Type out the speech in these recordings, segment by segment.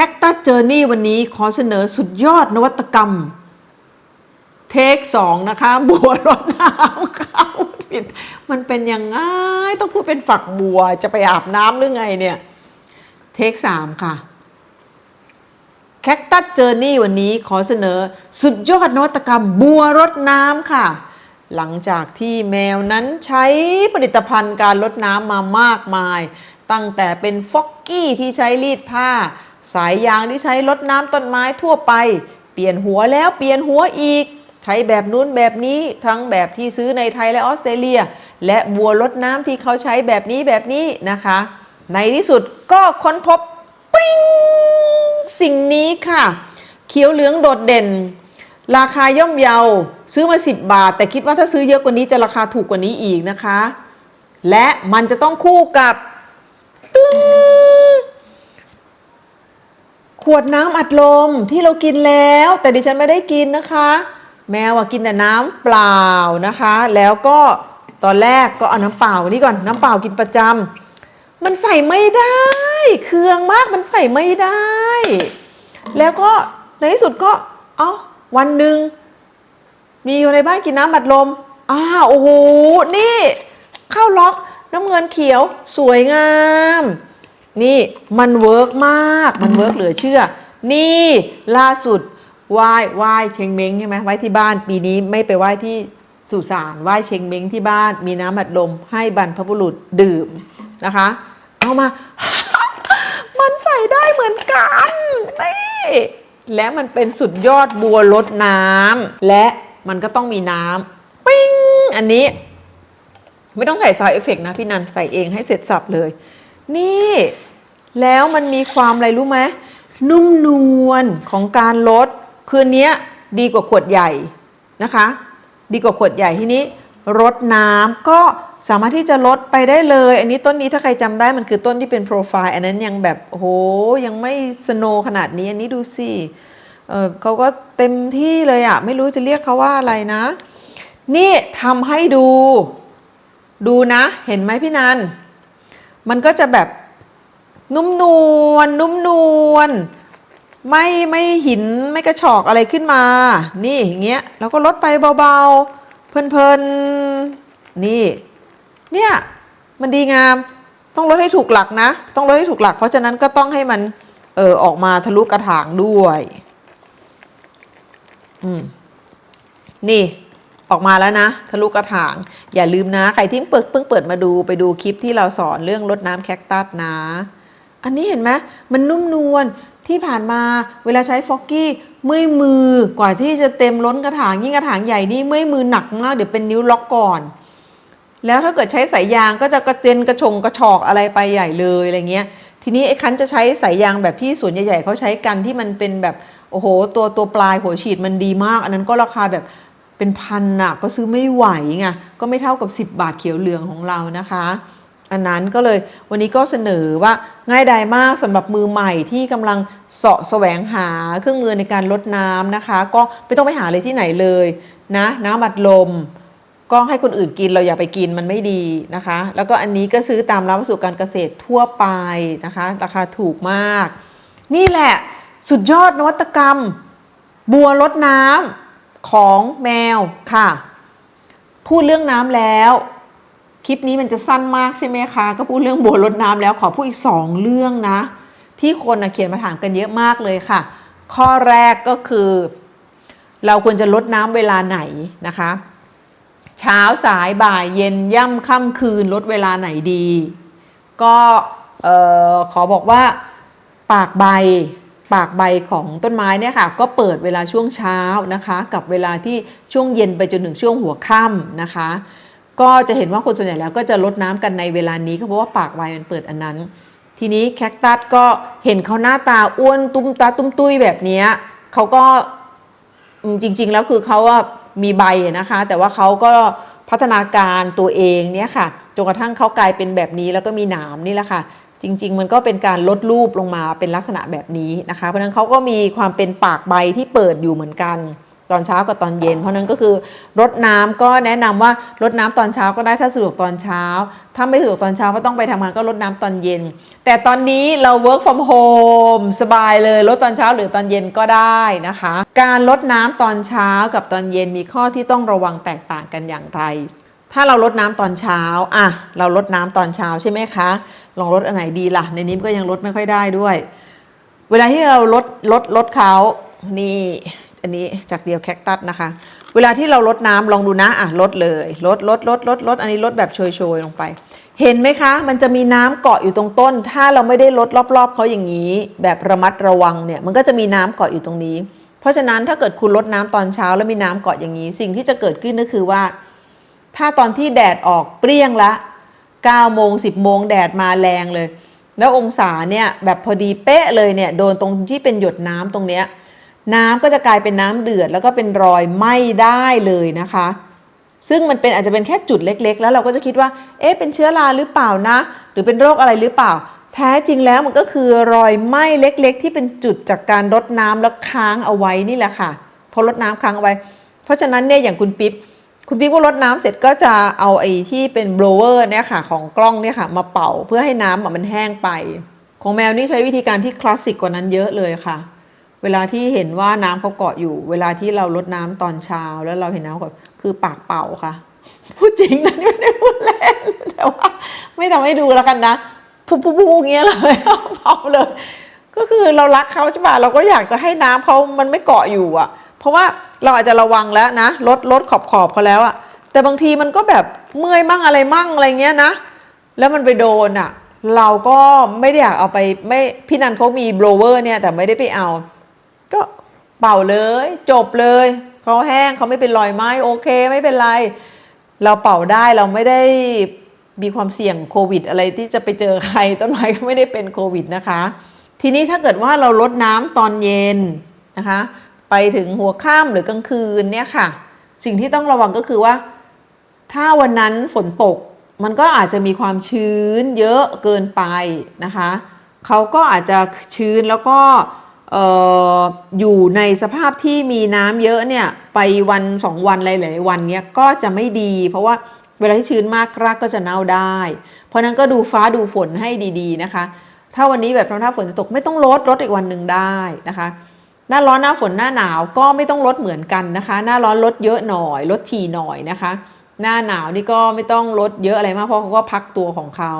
Cactus Journey วันนี้ขอเสนอสุดยอดนวัตกรรม เทคสองนะคะ บัวรดน้ำเข้าผิดมันเป็นยังไงต้องพูดเป็นฝักบัวจะไปอาบน้ำหรือไงเนี่ย เทคสามค่ะแคคตัสเจอร์นี่วันนี้ขอเสนอสุดยอดนวัตกรรมบัวรดน้ำค่ะ หลังจากที่แมวนั้นใช้ผลิตภัณฑ์การรดน้ำมามากมาย ตั้งแต่เป็นฟอกกี้ที่ใช้รีดผ้า สายยางที่ใช้รดน้ำต้นไม้ทั่วไป เปลี่ยนหัวแล้วเปลี่ยนหัวอีก ใช้แบบนู้นแบบนี้ทั้งแบบที่ซื้อในไทยและออสเตรเลีย และบัวรดน้ำที่เขาใช้แบบนี้แบบนี้นะคะ ในที่สุดก็ค้นพบปิ้งสิ่งนี้ค่ะ เขียวเหลืองโดดเด่น ราคาย่อมเยา ซื้อมา 10 บาท แต่คิดว่าถ้าซื้อเยอะกว่านี้จะราคาถูกกว่านี้อีกนะคะ และมันจะต้องคู่กับตึ้ง วดน้ำอัดลมที่เรากินแล้ว แต่ดิฉันไม่ได้กินนะคะ แมวอะกินแต่น้ำเปล่านะคะ แล้วก็ตอนแรกก็เอาน้ำเปล่านี่ก่อนน้ำเปล่ากินประจำมันใส่ไม่ได้เครืองมากมันใส่ไม่ได้ แล้วก็ในที่สุดก็เอ้าวันหนึ่งมีอยู่ในบ้านกินน้ำบัดลมอ้าโอ้โหนี่เข้าล็อกน้ำเงินเขียวสวยงาม นี่มันเวิร์กมาก มันเวิร์กเหลือเชื่อ นี่ล่าสุดไหว้ไหว้เชงเม้งใช่ไหมไหว้ที่บ้านปีนี้ไม่ไปไหว้ที่สุสานไหว้เชงเม้งที่บ้าน มีน้ำบัดลมให้บรรพบุรุษดื่มนะคะ เอามา มันใส่ได้เหมือนกันนี่และมันเป็นสุดยอดบัวลดน้ำและมันก็ต้องมีน้ำปิ้งอันนี้ ไม่ต้องใส่ซาวเอฟเฟกนะพี่นันใส่เองให้เสร็จสับเลย นี่ แล้วมันมีความอะไรรู้ไหมนุ่มนวลของการลด คืนนี้ดีกว่าขวดใหญ่นะคะ ดีกว่าขวดใหญ่ที่นี้รดน้ำก็สามารถที่จะลดไปได้เลย อันนี้ต้นนี้ถ้าใครจำได้มันคือต้นที่เป็นโปรไฟล์อันนั้นยังแบบโหยังไม่สโนขนาดนี้ อันนี้ดูสิเออเขาก็เต็มที่เลยอะไม่รู้จะเรียกเขาว่าอะไรนะ นี่ทำให้ดู ดูนะ เห็นไหมพี่นันมันก็จะแบบ นุ่มนวลนุ่มนวลไม่ไม่หินไม่กระชอกอะไรขึ้นมา นี่อย่างเงี้ยแล้วก็ลดไปเบาๆ เพลินๆ นี่ เนี่ยมันดีงาม ต้องลดให้ถูกหลักนะ ต้องลดให้ถูกหลัก เพราะฉะนั้นก็ต้องให้มันเออออกมาทะลุกระถางด้วยอืมนี่ออกมาแล้วนะ ทะลุกระถาง อย่าลืมนะ ใครที่เปิดเพิ่งเปิดมาดูไปดูคลิปที่เราสอนเรื่องรดน้ำแคคตัสนะ อันนี้เห็นไหมมันนุ่มนวลที่ผ่านมาเวลาใช้ฟอกกี้เมื่อยมือกว่าที่จะเต็มล้นกระถางยิ่งกระถางใหญ่นี่เมื่อยมือหนักมากเดี๋ยวเป็นนิ้วล็อกก่อน แล้วถ้าเกิดใช้สายยางก็จะกระเด็นกระชงกระชอกอะไรไปใหญ่เลยอะไรเงี้ย ทีนี้ไอ้คันจะใช้สายยางแบบที่สวนใหญ่ๆเขาใช้กันที่มันเป็นแบบโอ้โห ตัวตัวปลายหัวฉีดมันดีมาก อันนั้นก็ราคาแบบเป็นพันน่ะก็ซื้อไม่ไหวไงก็ไม่เท่ากับ 10 บาทเขียวเหลืองของเรานะคะ อันนั้นก็เลยวันนี้ก็เสนอว่าง่ายดายมากสำหรับมือใหม่ที่กำลังเสาะแสวงหาเครื่องมือในการลดน้ำนะคะ ก็ไม่ต้องไปหาเลยที่ไหนเลยนะน้ำอัดลม ก็ให้คนอื่นกินเราอย่าไปกินมันไม่ดีนะคะ แล้วก็อันนี้ก็ซื้อตามร้านวัสดุการเกษตรทั่วไปนะคะ ราคาถูกมาก นี่แหละสุดยอดนวัตกรรม บัวลดน้ำของแมวค่ะ พูดเรื่องน้ำแล้ว คลิปนี้มันจะสั้นมากใช่ไหมคะ ก็พูดเรื่องบัวลดน้ำแล้วขอพูดอีกสองเรื่องนะ ที่คนเขียนมาถามกันเยอะมากเลยค่ะ ข้อแรกก็คือ เราควรจะลดน้ำเวลาไหนนะคะ เช้าสายบ่ายเย็นย่ำค่ำคืนลดเวลาไหนดี ก็ขอบอกว่าปากใบปากใบของต้นไม้เนี่ยค่ะ ก็เปิดเวลาช่วงเช้านะคะ กับเวลาที่ช่วงเย็นไปจนถึงช่วงหัวค่ำนะคะ ก็จะเห็นว่าคนส่วนใหญ่แล้วก็จะลดน้ำกันในเวลานี้ก็เพราะว่าปากใบมันเปิดอันนั้น ทีนี้แคคตัสก็เห็นเขาหน้าตาอ้วนตุ้มตาตุ้มตุ้ยแบบนี้เขาก็จริง ๆ แล้วคือเขาว่ามีใบนะคะ แต่ว่าเขาก็พัฒนาการตัวเองเนี่ยค่ะจนกระทั่งเขากลายเป็นแบบนี้แล้วก็มีหนามนี่แหละค่ะ จริง ๆ มันก็เป็นการลดรูปลงมาเป็นลักษณะแบบนี้นะคะ เพราะฉะนั้นเขาก็มีความเป็นปากใบที่เปิดอยู่เหมือนกัน ตอนเช้ากับตอนเย็น เพราะนั้นก็คือรดน้ำก็แนะนำว่ารดน้ำตอนเช้าก็ได้ถ้าสะดวกตอนเช้า ถ้าไม่สะดวกตอนเช้าก็ต้องไปทำงานก็รดน้ำตอนเย็น แต่ตอนนี้เรา work from home สบายเลยลดตอนเช้าหรือตอนเย็นก็ได้นะคะ การลดน้ำตอนเช้ากับตอนเย็นมีข้อที่ต้องระวังแตกต่างกันอย่างไร ถ้าเราลดน้ำตอนเช้าอะเราลดน้ำตอนเช้าใช่ไหมคะ ลองลดอันไหนดีล่ะ ในนี้ก็ยังลดไม่ค่อยได้ด้วย เวลาที่เราลดลดลดเขานี่ อันนี้จากเดียวแคคตัสนะคะ เวลาที่เราลดน้ำลองดูนะอะลดเลยลดลดลดลดลดอันนี้ลดแบบโชยๆลงไป เห็นไหมคะ มันจะมีน้ำเกาะอยู่ตรงต้น ถ้าเราไม่ได้ลดรอบๆเขาอย่างนี้ แบบระมัดระวังเนี่ยมันก็จะมีน้ำเกาะอยู่ตรงนี้ เพราะฉะนั้นถ้าเกิดคุณลดน้ำตอนเช้าแล้วมีน้ำเกาะอย่างนี้ สิ่งที่จะเกิดขึ้นก็คือว่า ถ้าตอนที่แดดออกเปรี้ยงละ9โมง10โมงแดดมาแรงเลย แล้วองศาเนี่ยแบบพอดีเป๊ะเลยเนี่ยโดนตรงที่เป็นหยดน้ำตรงเนี้ย น้ำก็จะกลายเป็นน้ำเดือด แล้วก็เป็นรอยไหม้ได้เลยนะคะ ซึ่งมันเป็นอาจจะเป็นแค่จุดเล็ก ๆ แล้วเราก็จะคิดว่า เอ๊ะเป็นเชื้อราหรือเปล่านะ หรือเป็นโรคอะไรหรือเปล่า แท้จริงแล้วมันก็คือรอยไหม้เล็ก ๆ ที่เป็นจุดจากการรดน้ำแล้วค้างเอาไว้นี่แหละค่ะพอรดน้ำค้างเอาไว้ เพราะฉะนั้นเนี่ยอย่างคุณปิ๊บคุณปิ๊กว่ารดน้ำเสร็จก็จะเอาไอ้ที่เป็นโบลเวอร์เนี่ยค่ะของกล้องเนี่ยค่ะมาเป่าเพื่อให้น้ำมันแห้งไป ของแมวนี่ใช้วิธีการที่คลาสสิกกว่านั้นเยอะเลยค่ะ เวลาที่เห็นว่าน้ำเขาเกาะอยู่ เวลาที่เราลดน้ำตอนเช้าแล้วเราเห็นน้ำเกาะคือปากเป่าค่ะพูดจริงนะนี่ไม่ได้พูดเล่นแต่ว่าไม่ทำให้ดูแล้วกันนะพุบพุบพุบอย่างเงี้ยเลยเป่าเลย ก็คือเรารักเขาใช่ป่ะเราก็อยากจะให้น้ำเขามันไม่เกาะอยู่อะ เพราะว่าเราอาจจะระวังแล้วนะลดลดขอบขอบเขาแล้วอะแต่บางทีมันก็แบบเมื่อยมั่งอะไรมั่งอะไรเงี้ยนะแล้วมันไปโดนอะ เราก็ไม่ได้อยากเอาไปไม่พี่นันเขามีโบลเวอร์เนี่ยแต่ไม่ได้ไปเอา ก็เป่าเลย จบเลยเขาแห้งเขาไม่เป็นรอยไหมโอเค ไม่เป็นไร เราเป่าได้เราไม่ได้มีความเสี่ยงโควิด อะไรที่จะไปเจอใครต้นไม้ก็ไม่ได้เป็นโควิดนะคะ ทีนี้ถ้าเกิดว่าเราลดน้ำตอนเย็นนะคะ ไปถึงหัวค่ำหรือกลางคืนเนี่ยค่ะ สิ่งที่ต้องระวังก็คือว่า ถ้าวันนั้นฝนตกมันก็อาจจะมีความชื้นเยอะเกินไปนะคะเขาก็อาจจะชื้นแล้วก็ ออยู่ในสภาพที่มีน้ำเยอะเนี่ยไปวันสองวันหลายๆวันเนี่ยก็จะไม่ดี เพราะว่าเวลาที่ชื้นมากรากก็จะเน่าได้ เพราะนั้นก็ดูฟ้าดูฝนให้ดีๆนะคะ ถ้าวันนี้แบบถ้าฝนจะตกไม่ต้องลดลดอีกวันหนึ่งได้นะคะหน้าร้อนหน้าฝนหน้าหนาวก็ไม่ต้องลดเหมือนกันนะคะ หน้าร้อนลดเยอะหน่อยลดทีหน่อยนะคะ หน้าหนาวนี่ก็ไม่ต้องลดเยอะอะไรมากเพราะเขาก็พักตัวของเขา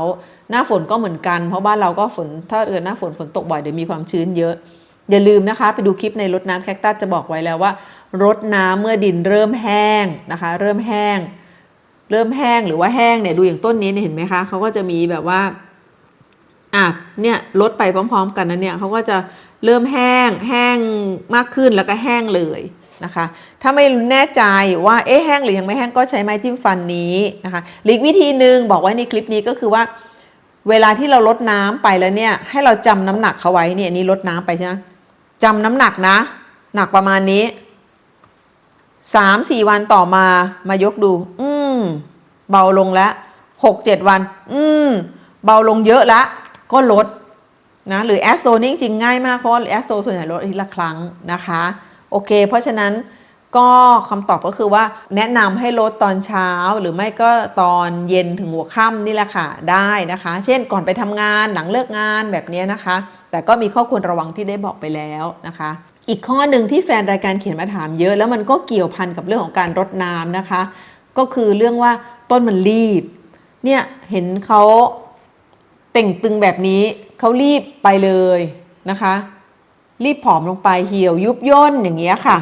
หน้าฝนก็เหมือนกัน เพราะบ้านเราก็ฝนถ้าเกิดหน้าฝนฝนตกบ่อยเดี๋ยวมีความชื้นเยอะ อย่าลืมนะคะ ไปดูคลิปในรดน้ำแคคตัสจะบอกไว้แล้วว่ารดน้ำเมื่อดินเริ่มแห้งนะคะ เริ่มแห้ง เริ่มแห้งหรือว่าแห้งเนี่ยดูอย่างต้นนี้เเห็นไหมคะเขาก็จะมีแบบว่าอะเนี่ยลดไปพร้อม ๆ กันนะเนี่ยเขาก็จะเริ่มแห้งแห้งมากขึ้นแล้วก็แห้งเลยนะคะ ถ้าไม่แน่ใจว่าเอ๊ะแห้งหรือยังไม่แห้งก็ใช้ไม้จิ้มฟันนี้นะคะหรืออีกวิธีหนึ่งบอกไว้ในคลิปนี้ก็คือว่า เวลาที่เราลดน้ำไปแล้วเนี่ยให้เราจำน้ำหนักเขาไว้เนี่ยนนี่ลดน้ำไปใช่ไหม จำน้ำหนักนะ หนักประมาณนี้สามสี่วันต่อมามายกดู อืมเบาลงแล้วหกเจ็ดวัน อืมเบาลงเยอะละก็ลดนะหรือแอสโตนี่จริงง่ายมากเพราะแอสโตส่วนใหญ่ลดอาทิตย์ละครั้งนะคะ โอเค เพราะฉะนั้น ก็คำตอบก็คือว่าแนะนำให้ลดตอนเช้าหรือไม่ก็ตอนเย็นถึงหัวค่ำนี่แหละค่ะได้นะคะ เช่นก่อนไปทำงานหลังเลิกงานแบบนี้นะคะ แต่ก็มีข้อควรระวังที่ได้บอกไปแล้วนะคะอีกข้อหนึ่งที่แฟนรายการเขียนมาถามเยอะ แล้วมันก็เกี่ยวพันกับเรื่องของการรดน้ำนะคะ ก็คือเรื่องว่าต้นมันรีบ เนี่ยเห็นเขาเต่งตึงแบบนี้เขารีบไปเลยนะคะ รีบผอมลงไปเหี่ยวยุบย่นอย่างเงี้ยค่ะ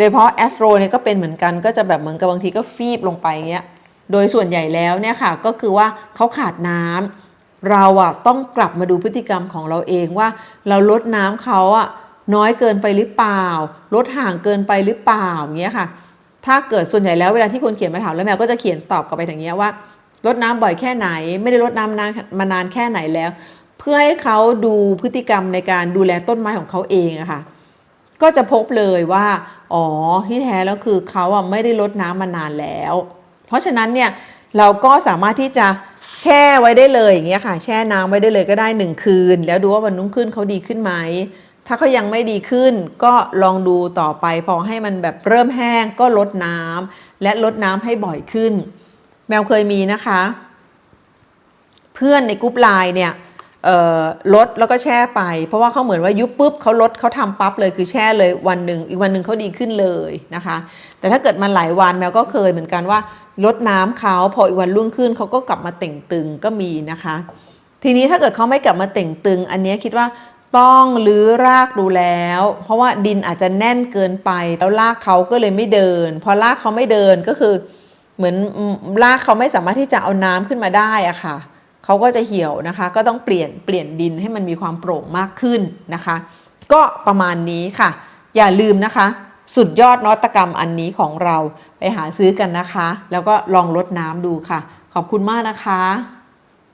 ดยเฉพาะแอสโตรเนี่ยก็เป็นเหมือนกันก็จะแบบเหมือนกับบางทีก็ฟีบลงไปเงี้ย โดยส่วนใหญ่แล้วเนี่ยค่ะก็คือว่าเขาขาดน้ำเราอะต้องกลับมาดูพฤติกรรมของเราเองว่า เราลดน้ำเขาอะน้อยเกินไปหรือเปล่า ลดห่างเกินไปหรือเปล่าอย่างเงี้ยค่ะ ถ้าเกิดส่วนใหญ่แล้วเวลาที่คนเขียนมาถามแล้วแมวก็จะเขียนตอบกลับไปอย่างเงี้ยว่าลดน้ำบ่อยแค่ไหน ไม่ได้ลดน้ำนานมานานแค่ไหนแล้ว เพื่อให้เขาดูพฤติกรรมในการดูแลต้นไม้ของเขาเองอะค่ะ ก็จะพบเลยว่า อ๋อที่แท้แล้วคือเขาอะไม่ได้ลดน้ำมานานแล้ว เพราะฉะนั้นเนี่ยเราก็สามารถที่จะแช่ไว้ได้เลยอย่างเงี้ยค่ะ แช่น้ำไว้ได้เลยก็ได้หนึ่งคืน แล้วดูว่าวันนุ่งขึ้นเขาดีขึ้นไหมถ้าเขายังไม่ดีขึ้นก็ลองดูต่อไป พอให้มันแบบเริ่มแห้งก็ลดน้ำและลดน้ำให้บ่อยขึ้น แมวเคยมีนะคะ เพื่อนในกรุ๊ปไลน์เนี่ย ลดแล้วก็แช่ไป เพราะว่าเขาเหมือนว่ายุบปุ๊บเขาลดเขาทำปั๊บเลยคือแช่เลยวันหนึ่งอีกวันหนึ่งเขาดีขึ้นเลยนะคะ แต่ถ้าเกิดมันหลายวันแมวก็เคยเหมือนกันว่าลดน้ำเขาพออีกวันรุ่งขึ้นเขาก็กลับมาเต่งตึงก็มีนะคะ ทีนี้ถ้าเกิดเขาไม่กลับมาเต่งตึง อันนี้คิดว่าต้องรื้อรากดูแล้ว เพราะว่าดินอาจจะแน่นเกินไปแล้วรากเขาก็เลยไม่เดิน พอรากเขาไม่เดินก็คือเหมือนรากเขาไม่สามารถที่จะเอาน้ำขึ้นมาได้อะค่ะ เขาก็จะเหี่ยวนะคะ ก็ต้องเปลี่ยนเปลี่ยนดินให้มันมีความโปร่งมากขึ้นนะคะ ก็ประมาณนี้ค่ะ อย่าลืมนะคะ สุดยอดนวัตกรรมอันนี้ของเราไปหาซื้อกันนะคะ แล้วก็ลองลดน้ำดูค่ะ ขอบคุณมากนะคะ